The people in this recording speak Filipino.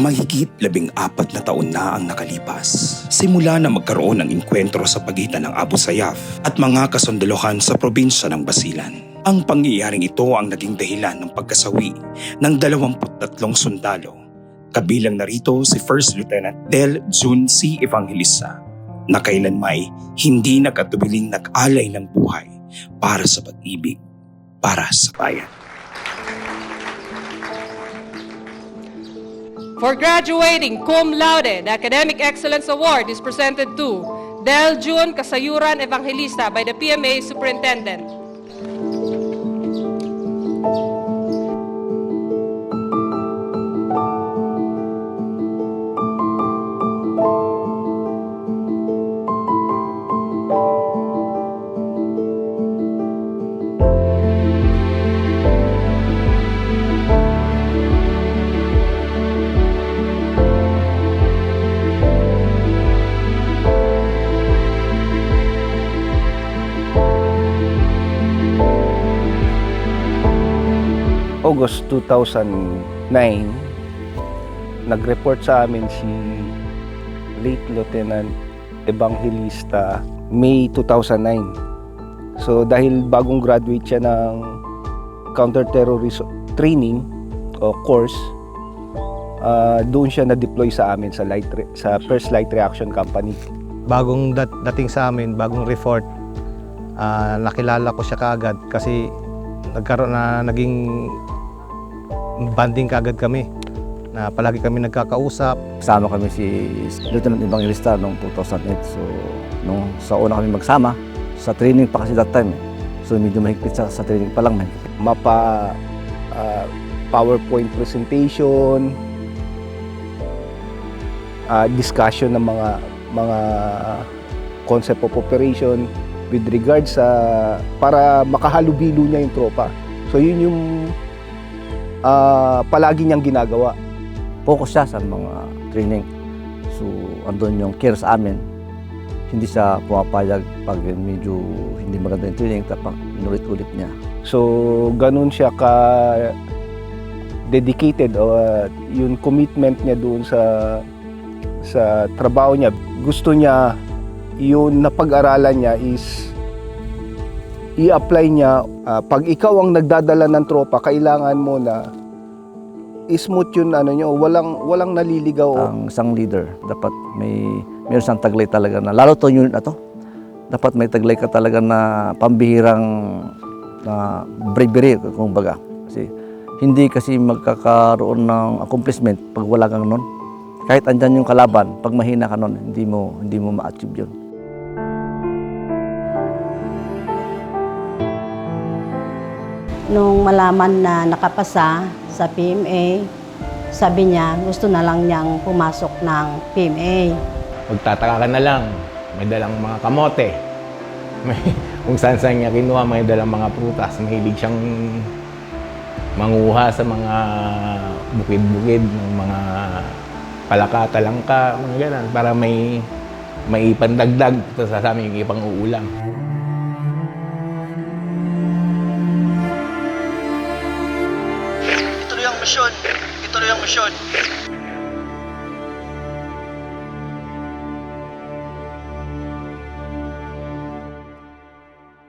Mahigit labing apat na taon na ang nakalipas. Simula na magkaroon ng inkwentro sa pagitan ng Abu Sayyaf at mga kasundalohan sa probinsya ng Basilan. Ang pangyayaring ito ang naging dahilan ng pagkasawi ng 23 sundalo. Kabilang narito si First Lieutenant Del Jun C. Evangelista na kailanmay hindi nakatubiling nag-alay ng buhay para sa pag-ibig, para sa bayan. For graduating cum laude, the Academic Excellence Award is presented to Del Jun Kasayuran Evangelista by the PMA Superintendent. August 2009, nag-report sa amin si late Lieutenant Evangelista May 2009. So dahil bagong graduate siya ng counter-terrorism training o course, ah, doon siya na-deploy sa amin sa light sa First Light Reaction Company. bagong dat- dating sa amin, bagong report, ah, nakilala ko siya kaagad kasi nagkaroon na naging banding kaagad kami na palagi kami nagkakausap. Kasama kami si Lieutenant Evangelista noong 2008. So, nung sa una kami magsama, sa training pa kasi that time. So, medyo mahigpit sa, sa training pa lang. mahigpit. Mapa ah, PowerPoint presentation, ah, discussion ng mga mga concept of operation with regards sa para makahalubilo niya yung tropa. So yun yung ah, palagi niyang ginagawa. Focus siya sa mga training. So, andun yung care sa amin. Hindi siya pumapayag pag medyo hindi maganda yung training, tapos inulit-ulit niya. So ganun siya ka dedicated o ah, yung commitment niya doon sa sa trabaho niya. Gusto niya yun na pag-aralan niya is i-apply niya ah, pag ikaw ang nagdadala ng tropa kailangan mo na smooth yun ano niyo walang walang naliligaw Ang isang leader, dapat may mayroon siyang taglay talaga na, lalo to unit na to, dapat may taglay ka talaga na pambihirang na bravery, kung baga. Kasi hindi kasi magkakaroon ng accomplishment pag wala kang nun. Kahit andyan yung kalaban, pag mahina ka nun, hindi mo, hindi mo ma-achieve yun. Nung malaman na nakapasa sa PMA, sabi niya gusto na lang niyang pumasok ng PMA. magtataka ka na lang. May dalang mga kamote. May, kung saan saan niya kinuha, may dalang mga prutas. Mahilig siyang manguha sa mga bukid-bukid ng mga palaka, talangka, mga ganun. Para may may ipandagdag ito sa amin ipang uulam. Misyon. Ituloy ang misyon.